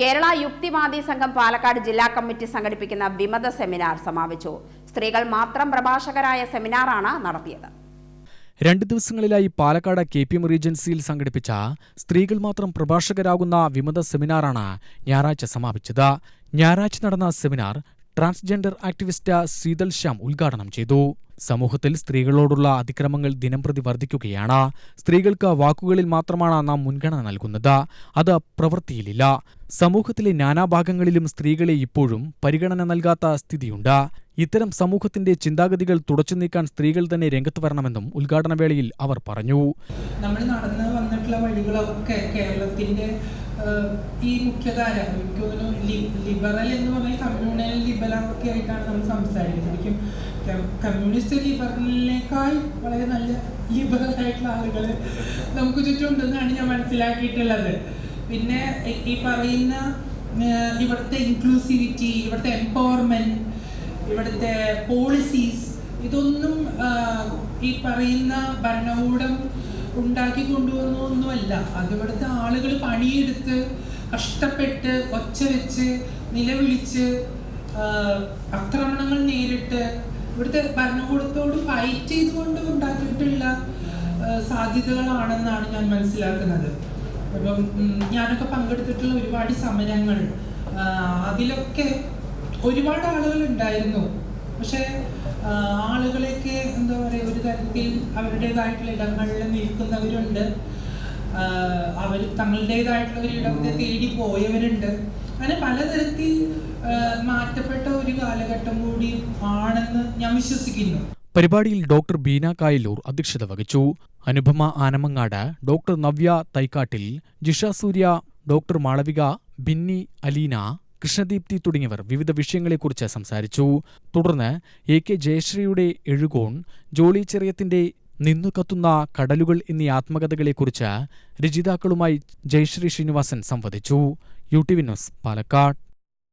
കേരള യുക്തിവാദി സംഘം പാലക്കാട് ജില്ലാ കമ്മിറ്റി സംഘടിപ്പിക്കുന്ന വിമത സെമിനാർ സമാപിച്ചു. സ്ത്രീകൾ മാത്രം പ്രഭാഷകരായ സെമിനാറാണ് നടത്തിയത്. രണ്ട് ദിവസങ്ങളിലായി പാലക്കാട് കെ പി എം റീജൻസിയിൽ സംഘടിപ്പിച്ച സ്ത്രീകൾ മാത്രം പ്രഭാഷകരാകുന്ന വിമത സെമിനാറാണ് ഞായറാഴ്ച സമാപിച്ചത്. ഞായറാഴ്ച നടന്ന seminar transgender activist Sheethal Shyam ഉദ്ഘാടനം ചെയ്തു. സമൂഹത്തിൽ സ്ത്രീകളോടുള്ള അതിക്രമങ്ങൾ ദിനംപ്രതി വർദ്ധിക്കുകയാണ് സ്ത്രീകൾക്ക് വാക്കുകളിൽ മാത്രമാണ് നാം മുൻഗണന നൽകുന്നത്. അത് പ്രവൃത്തിയിലില്ല. സമൂഹത്തിലെ നാനാഭാഗങ്ങളിലും സ്ത്രീകളെ ഇപ്പോഴും പരിഗണന നൽകാത്ത സ്ഥിതിയുണ്ട്. ഇത്തരം സമൂഹത്തിന്റെ ചിന്താഗതികൾ തുടച്ചു നീക്കാൻ സ്ത്രീകൾ തന്നെ രംഗത്ത് വരണമെന്നും ഉദ്ഘാടന വേളയിൽ അവർ പറഞ്ഞു. നമ്മൾ നടന്നു വന്നിട്ടുള്ള വഴികളൊക്കെ കേരളത്തിന്റെ ഈ മുഖ്യധാര എനിക്ക് ലിബറൽ എന്ന് പറഞ്ഞാൽ കമ്മ്യൂണൽ ലിബറൽ ഒക്കെ ആയിട്ടാണ് നമ്മൾ സംസാരിക്കുന്നത്. ശരിക്കും കമ്മ്യൂണിസ്റ്റ് ലിബറലിനേക്കാൾ വളരെ നല്ല ലിബറൽ ആയിട്ടുള്ള ആളുകൾ നമുക്ക് ചുറ്റുമുണ്ടെന്നാണ് ഞാൻ മനസ്സിലാക്കിയിട്ടുള്ളത്. പിന്നെ ഈ- പറയുന്ന ഇവിടുത്തെ ഇൻക്ലൂസിവിറ്റി ഇവിടുത്തെ എംപവർമെന്റ് ഇവിടുത്തെ പോളിസീസ് ഇതൊന്നും ഈ പറയുന്ന ഭരണകൂടം ഉണ്ടാക്കി കൊണ്ടുവന്നൊന്നുമല്ല അതിവിടുത്തെ ആളുകൾ പണിയെടുത്ത് കഷ്ടപ്പെട്ട് ഒച്ച വെച്ച് നിലവിളിച്ച് ആക്രമണങ്ങൾ നേരിട്ട് ഇവിടുത്തെ ഭരണകൂടത്തോട് ഫൈറ്റ് ചെയ്തുകൊണ്ട് ഉണ്ടാക്കിയിട്ടുള്ള സാധ്യതകളാണെന്നാണ് ഞാൻ മനസ്സിലാക്കുന്നത്. അപ്പം ഞാനൊക്കെ പങ്കെടുത്തിട്ടുള്ള ഒരുപാട് സമരങ്ങൾ അതിലൊക്കെ ഒരുപാട് ആളുകൾ ഉണ്ടായിരുന്നു. പക്ഷെ ആളുകളേക്ക് എന്താ പറയുക ഒരു തരത്തിൽ അവരുടേതായിട്ടുള്ള ഇടങ്ങളിൽ നിൽക്കുന്നവരുണ്ട്. അവർ തങ്ങളുടേതായിട്ടുള്ള ഒരു ഇടത്തെ തേടി പോയവരുണ്ട്. അങ്ങനെ പലതരത്തിൽ മാറ്റപ്പെട്ട ഒരു കാലഘട്ടം കൂടി ആണെന്ന് ഞാൻ വിശ്വസിക്കുന്നു. പരിപാടിയിൽ ഡോക്ടർ ബീന കായലൂർ അധ്യക്ഷത വഹിച്ചു. അനുപമ ആനമങ്ങാട് ഡോക്ടർ നവ്യ തൈക്കാട്ടിൽ ജിഷ സൂര്യ ഡോക്ടർ മാളവിക ബിന്നി അലീന കൃഷ്ണദീപ്തി തുടങ്ങിയവർ വിവിധ വിഷയങ്ങളെക്കുറിച്ച് സംസാരിച്ചു. തുടർന്ന് എ കെ ജയശ്രീയുടെ എഴുകോൺ ജോളി ചെറിയത്തിന്റെ നിന്നു കത്തുന്ന കടലുകൾ എന്നീ ആത്മകഥകളെക്കുറിച്ച് രചയിതാക്കളുമായി ജയശ്രീ ശ്രീനിവാസൻ സംവദിച്ചു. U T V news Palakkad.